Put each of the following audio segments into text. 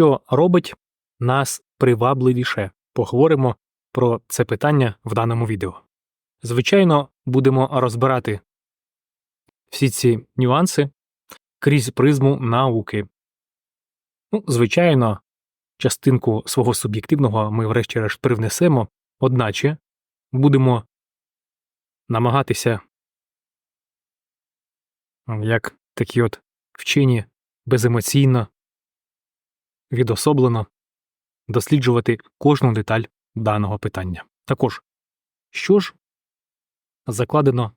Що робить нас привабливіше? Поговоримо про це питання в даному відео. Звичайно, будемо розбирати всі ці нюанси крізь призму науки. Ну, звичайно, частинку свого суб'єктивного ми врешті-решт привнесемо, одначе будемо намагатися, як такі от вчені, беземоційно, відособлено досліджувати кожну деталь даного питання. Також, що ж закладено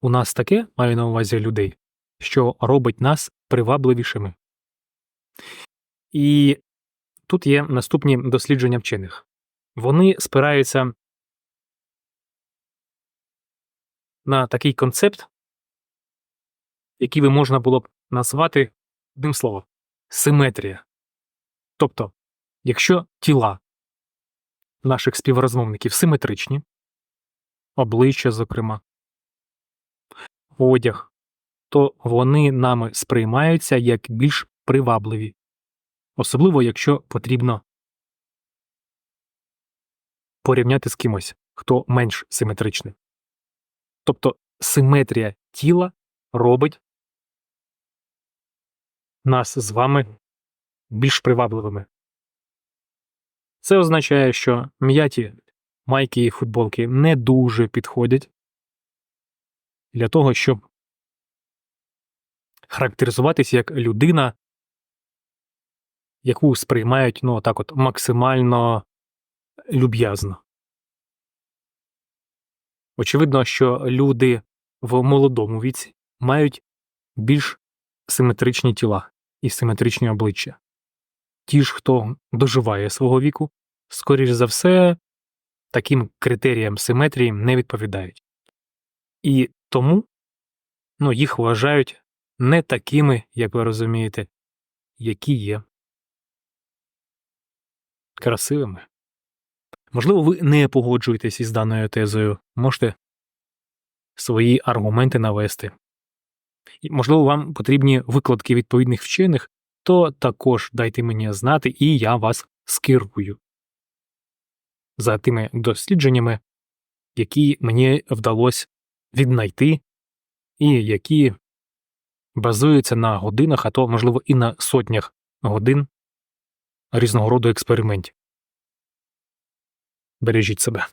у нас таке, маю на увазі людей, що робить нас привабливішими. І тут є наступні дослідження вчених. Вони спираються на такий концепт, який би можна було б назвати одним словом симетрія. Тобто, якщо тіла наших співрозмовників симетричні, обличчя, зокрема, одяг, то вони нами сприймаються як більш привабливі, особливо якщо потрібно порівняти з кимось, хто менш симетричний. Тобто симетрія тіла робить нас з вами більш привабливими. Це означає, що м'яті майки і футболки не дуже підходять для того, щоб характеризуватися як людина, яку сприймають ну, так от максимально люб'язно. Очевидно, що люди в молодому віці мають більш симетричні тіла і симетричні обличчя. Ті ж, хто доживає свого віку, скоріш за все, таким критеріям симетрії не відповідають. І тому ну, їх вважають не такими, як ви розумієте, які є красивими. Можливо, ви не погоджуєтесь із даною тезою, можете свої аргументи навести. Можливо, вам потрібні викладки відповідних вчених, то також дайте мені знати, і я вас скерую за тими дослідженнями, які мені вдалося віднайти, і які базуються на годинах, а то, можливо, і на сотнях годин різного роду експериментів. Бережіть себе.